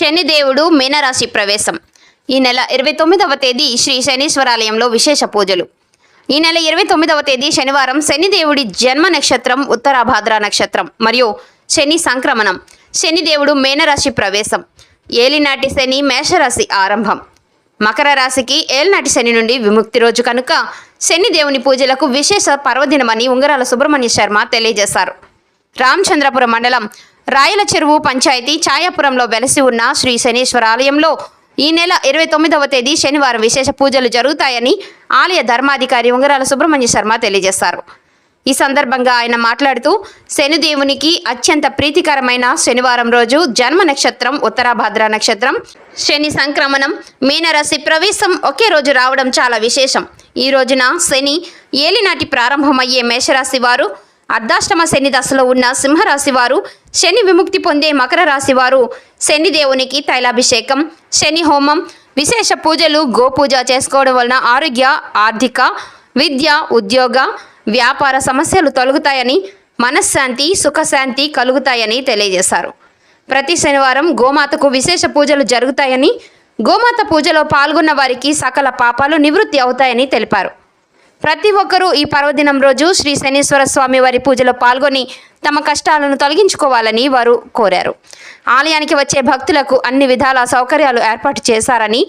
శనిదేవుడు మీనరాశి ప్రవేశం. ఈ నెల ఇరవై తొమ్మిదవ తేదీ శ్రీ శనీశ్వరాలయంలో విశేష పూజలు. ఈ నెల ఇరవై తొమ్మిదవ తేదీ శనివారం శనిదేవుడి జన్మ నక్షత్రం ఉత్తరాభాద్ర నక్షత్రం మరియు శని సంక్రమణం. శనిదేవుడు మీనరాశి ప్రవేశం. ఏలినాటి శని మేషరాశి ఆరంభం. మకర రాశికి ఏలినాటి శని నుండి విముక్తి రోజు కనుక శనిదేవుని పూజలకు విశేష పర్వదినమని ఉంగరాల సుబ్రహ్మణ్య శర్మ తెలియజేశారు. రామచంద్రపురం మండలం రాయల చెరువు పంచాయతీ ఛాయాపురంలో వెలసి ఉన్న శ్రీ శనీశ్వర ఆలయంలో ఈ నెల ఇరవై తొమ్మిదవ తేదీ శనివారం విశేష పూజలు జరుగుతాయని ఆలయ ధర్మాధికారి ఉంగరాల సుబ్రహ్మణ్య శర్మ తెలియజేశారు. ఈ సందర్భంగా ఆయన మాట్లాడుతూ శనిదేవునికి అత్యంత ప్రీతికరమైన శనివారం రోజు జన్మ నక్షత్రం ఉత్తరాభాద్ర నక్షత్రం శని సంక్రమణం మీనరాశి ప్రవేశం ఒకే రోజు రావడం చాలా విశేషం. ఈ రోజున శని ఏలినాటి ప్రారంభమయ్యే మేషరాశి వారు అర్ధాష్టమ శని దశలో ఉన్న సింహరాశి వారు శని విముక్తి పొందే మకర రాశి వారు శనిదేవునికి తైలాభిషేకం శని హోమం విశేష పూజలు గోపూజ చేసుకోవడం వలన ఆరోగ్య ఆర్థిక విద్య ఉద్యోగ వ్యాపార సమస్యలు తొలగుతాయని మనశ్శాంతి సుఖశాంతి కలుగుతాయని తెలియజేశారు. ప్రతి శనివారం గోమాతకు విశేష పూజలు జరుగుతాయని గోమాత పూజలో పాల్గొన్న వారికి సకల పాపాలు నివృత్తి అవుతాయని తెలిపారు. ప్రతి ఒక్కరూ ఈ పర్వదినం రోజు శ్రీ శనీశ్వర స్వామి వారి పూజలో పాల్గొని తమ కష్టాలను తొలగించుకోవాలని వారు కోరారు. ఆలయానికి వచ్చే భక్తులకు అన్ని విధాల సౌకర్యాలు ఏర్పాటు చేశారని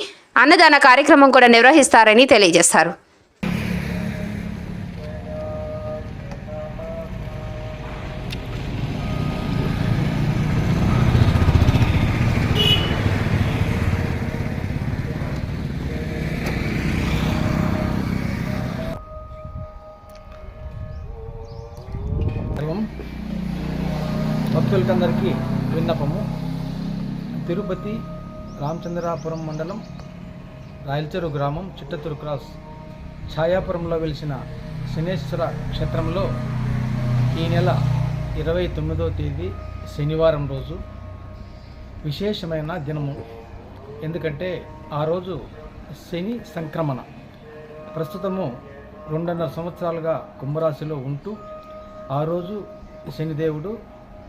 అన్నదాన కార్యక్రమం కూడా నిర్వహిస్తారని తెలియజేశారు. భక్తులకందరికీ విన్నపము. తిరుపతి రామచంద్రాపురం మండలం రాయలచెరు గ్రామం చిట్టతూరు క్రాస్. ఛాయాపురంలో వెలిసిన శనేశ్వర క్షేత్రంలో ఈ నెల ఇరవై తొమ్మిదవ తేదీ శనివారం రోజు విశేషమైన దినము. ఎందుకంటే ఆ రోజు శని సంక్రమణ. ప్రస్తుతము రెండున్నర సంవత్సరాలుగా కుంభరాశిలో ఉంటూ ఆ రోజు శనిదేవుడు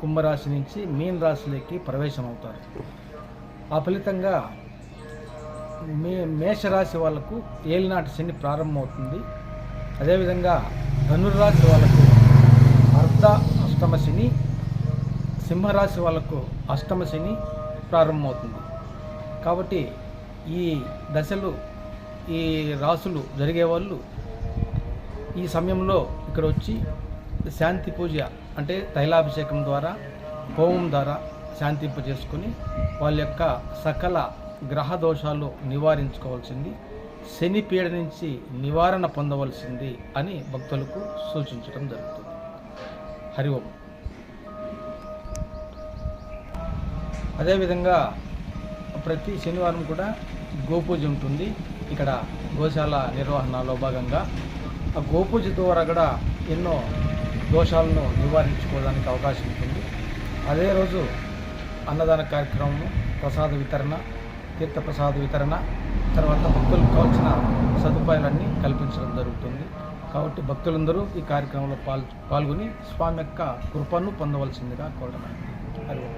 కుంభరాశి నుంచి మీన రాశిలోకి ప్రవేశమవుతారు. ఆ ఫలితంగా మే మేషరాశి వాళ్ళకు ఏలినాటి శని ప్రారంభమవుతుంది. అదేవిధంగా ధనుర్రాశి వాళ్ళకు అర్ధ అష్టమ శని సింహరాశి వాళ్ళకు అష్టమ శని ప్రారంభమవుతుంది. కాబట్టి ఈ దశలు ఈ రాసులు జరిగే వాళ్ళు ఈ సమయంలో ఇక్కడ వచ్చి శాంతి పూజ అంటే తైలాభిషేకం ద్వారా హోమం ద్వారా శాంతింప చేసుకుని వాళ్ళ యొక్క సకల గ్రహ దోషాలు నివారించుకోవాల్సింది శని పీడ నుంచి నివారణ పొందవలసింది అని భక్తులకు సూచించడం జరుగుతుంది. హరి ఓం. అదేవిధంగా ప్రతి శనివారం కూడా గోపూజ ఉంటుంది. ఇక్కడ గోశాల నిర్వహణలో భాగంగా ఆ గోపూజ ద్వారా కూడా ఎన్నో దోషాలను నివారించుకోవడానికి అవకాశం ఉంటుంది. అదే రోజు అన్నదాన కార్యక్రమము ప్రసాద వితరణ తీర్థ ప్రసాద వితరణ తర్వాత భక్తులకు కావాల్సిన సదుపాయాలన్నీ కల్పించడం జరుగుతుంది. కాబట్టి భక్తులందరూ ఈ కార్యక్రమంలో పాల్ పాల్గొని స్వామి యొక్క కృపను పొందవలసిందిగా కోరడం హరి ఓం.